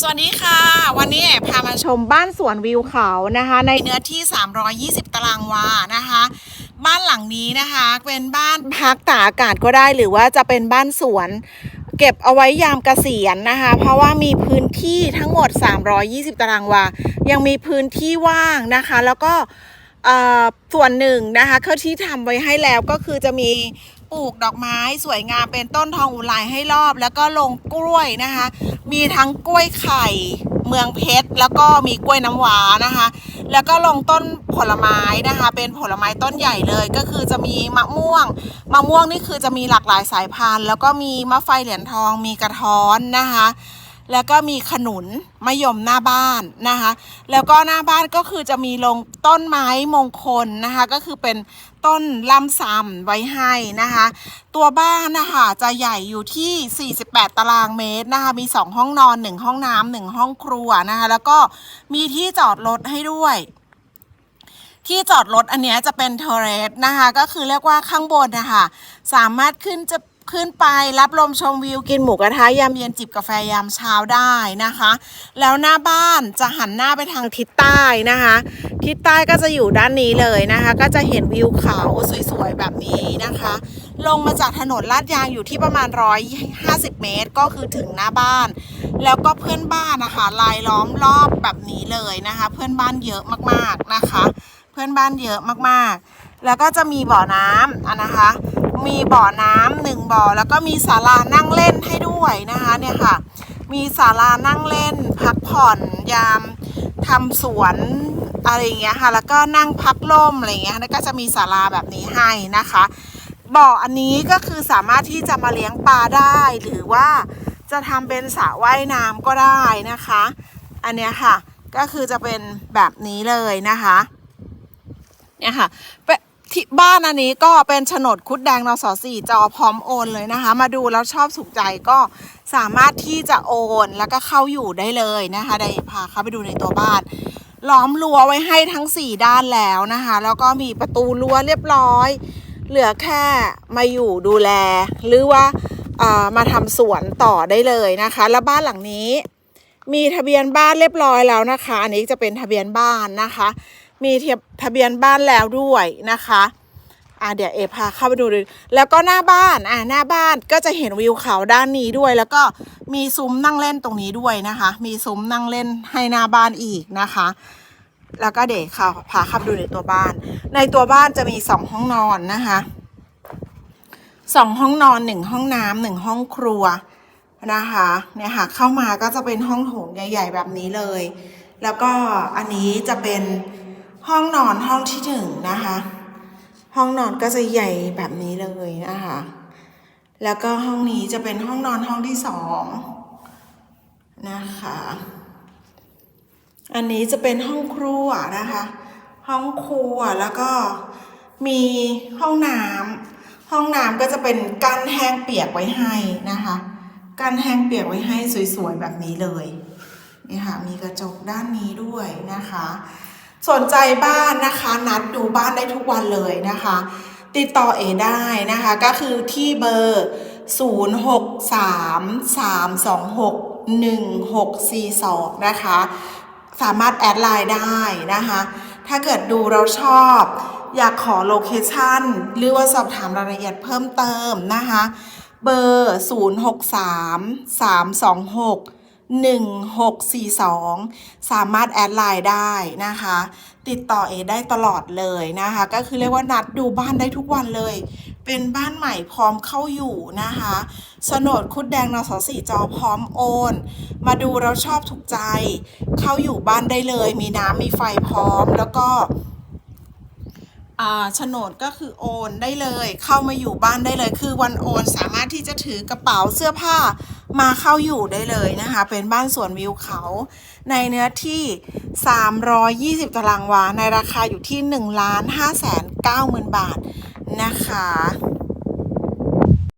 สวัสดีค่ะ วันนี้แอบพามาชมบ้านสวนวิวเขานะคะ ในเนื้อที่ 320 ตารางวานะคะ บ้านหลังนี้นะคะเป็นบ้านพักตากอากาศก็ได้หรือว่าจะเป็นบ้านสวน เก็บเอาไว้ยามเกษียณนะคะ เพราะว่ามีพื้นที่ทั้งหมด 320 ตารางวา ยังมีพื้นที่ว่างนะคะ แล้วก็เอ่อส่วนหนึ่งนะคะก็ที่ทำไว้ให้แล้วก็คือจะมี ปลูกดอกไม้สวยงามเป็นต้นทองอุไรให้รอบ แล้วก็ลงกล้วยนะคะ มีทั้งกล้วยไข่เมืองเพชร แล้วก็มีกล้วยน้ำว้านะคะ แล้วก็ลงต้นผลไม้นะคะ เป็นผลไม้ต้นใหญ่เลย ก็คือจะมีมะม่วง มะม่วงนี่คือจะมีหลากหลายสายพันธุ์ แล้วก็มีมะไฟเหรียญทอง มีกระท้อนนะคะ แล้วก็มีขนุนมะยมหน้าบ้านนะคะ แล้วก็หน้าบ้านก็คือจะมีลงต้นไม้มงคลนะคะ ก็คือเป็นต้นลำซำไว้ให้นะคะ ตัวบ้านนะคะจะใหญ่อยู่ที่ 48 ตารางเมตรนะคะ มี 2 ห้องนอน 1 ห้องน้ำหนึ่งห้องครัวนะคะ แล้วก็มีที่จอดรถให้ด้วยที่จอดรถอันเนี้ยจะเป็นเทเรสนะคะ ก็คือเรียกว่าข้างบนนะคะสามารถขึ้นจะ ขึ้นไปรับลมชมวิวกินหมูกระทะยามเย็นจิบกาแฟยามเช้าได้นะคะ แล้วหน้าบ้านจะหันหน้าไปทางทิศใต้นะคะ ทิศใต้ก็จะอยู่ด้านนี้เลยนะคะ ก็จะเห็นวิวเขาสวยๆแบบนี้นะคะ ลงมาจากถนนลาดยางอยู่ที่ประมาณ 150 เมตร ก็คือถึงหน้าบ้าน แล้วก็เพื่อนบ้านนะคะลายล้อมรอบแบบนี้เลยนะคะ เพื่อนบ้านเยอะมากๆนะคะ เพื่อนบ้านเยอะมากๆ แล้วก็จะมีบ่อน้ำอะนะคะ มีบ่อน้ำหนึ่งบ่อแล้วก็มีศาลานั่งเล่นให้ด้วยนะคะเนี่ยค่ะ มีศาลานั่งเล่น พักผ่อนยามทำสวนอะไรอย่างเงี้ยค่ะ แล้วก็นั่งพักล่มอะไรอย่างเงี้ยแล้วก็จะมีศาลาแบบนี้ให้นะคะบ่ออันนี้ก็คือสามารถที่จะมาเลี้ยงปลาได้ หรือว่าจะทำเป็นสระว่ายน้ำก็ได้นะคะ อันเนี้ยค่ะก็คือจะเป็นแบบนี้เลยนะคะเนี่ยค่ะเป็น ที่บ้านอันนี้ก็เป็นโฉนดคุดแดงนสสี่จอพร้อมโอนเลยนะคะ มาดูแล้วชอบถูกใจก็สามารถที่จะโอนแล้วก็เข้าอยู่ได้เลยนะคะได้พาเข้าไปดูในตัวบ้านล้อมรั้วไว้ให้ทั้ง 4 ด้านแล้วนะคะ แล้วก็มีประตูรั้วเรียบร้อย เหลือแค่มาอยู่ดูแล หรือว่าอ่ามาทำสวนต่อได้เลยนะคะ แล้วบ้านหลังนี้ มีทะเบียนบ้านเรียบร้อยแล้วนะคะ อันนี้จะเป็นทะเบียนบ้านนะคะ มีทะเบียนบ้านแล้วด้วยนะคะอ่าเดี๋ยวเอพาเข้าไปดูเลยแล้วก็หน้าบ้านอ่าหน้าบ้านก็จะเห็นวิวเขาด้านนี้ด้วย แล้วก็มีซุ้มนั่งเล่นตรงนี้ด้วยนะคะ มีซุ้มนั่งเล่นให้หน้าบ้านอีกนะคะ แล้วก็เดี๋ยวค่ะพาเข้าไปดูในตัวบ้าน ในตัวบ้านจะมีสองห้องนอนนะคะสองห้องนอนหนึ่งห้องน้ำหนึ่งห้องครัวนะคะเนี่ยค่ะเข้ามาก็จะเป็นห้องโถงใหญ่ ๆ แบบนี้เลย แล้วก็อันนี้จะเป็น ห้องนอนห้องที่หนึ่งนะคะ ห้องนอนก็จะใหญ่แบบนี้เลยนะคะ แล้วก็ห้องนี้จะเป็นห้องนอนห้องที่สองนะคะ อันนี้จะเป็นห้องครัวนะคะ ห้องครัวแล้วก็มีห้องน้ำห้องน้ำก็จะเป็นกั้นแห้งเปียกไว้ให้นะคะกั้นแห้งเปียกไว้ให้สวยๆแบบนี้เลยนี่ค่ะมีกระจกด้านนี้ด้วยนะคะ สนใจบ้านนะคะนัดดูบ้านได้ทุกวันเลยนะคะ ติดต่อเอได้นะคะก็คือที่เบอร์ 0 6 3 3 2 6 1 6 4 2 นะคะ สามารถแอดไลน์ได้นะคะ ถ้าเกิดดูเราชอบ อยากขอโลเคชั่นหรือว่าสอบถามรายละเอียดเพิ่มเติมนะคะ เบอร์ 0 6 3 3 2 6 1642 สามารถแอดไลน์ได้นะคะ ติดต่อเอได้ตลอดเลยนะคะ ก็คือเรียกว่านัดดูบ้านได้ทุกวันเลย เป็นบ้านใหม่พร้อมเข้าอยู่นะคะโฉนดคุดแดงนสสี่จอพร้อมโอน มาดูเราชอบถูกใจ เข้าอยู่บ้านได้เลย มีน้ำมีไฟพร้อมแล้วก็ โฉนดก็คือโอนได้เลย เข้ามาอยู่บ้านได้เลย คือวันโอนสามารถที่จะถือกระเป๋าเสื้อผ้ามาเข้าอยู่ได้เลยนะคะ เป็นบ้านสวนวิวเขา ในเนื้อที่ 320 ตารางวาในราคาอยู่ที่1ล้าน5แสน9หมื่นบาทนะคะ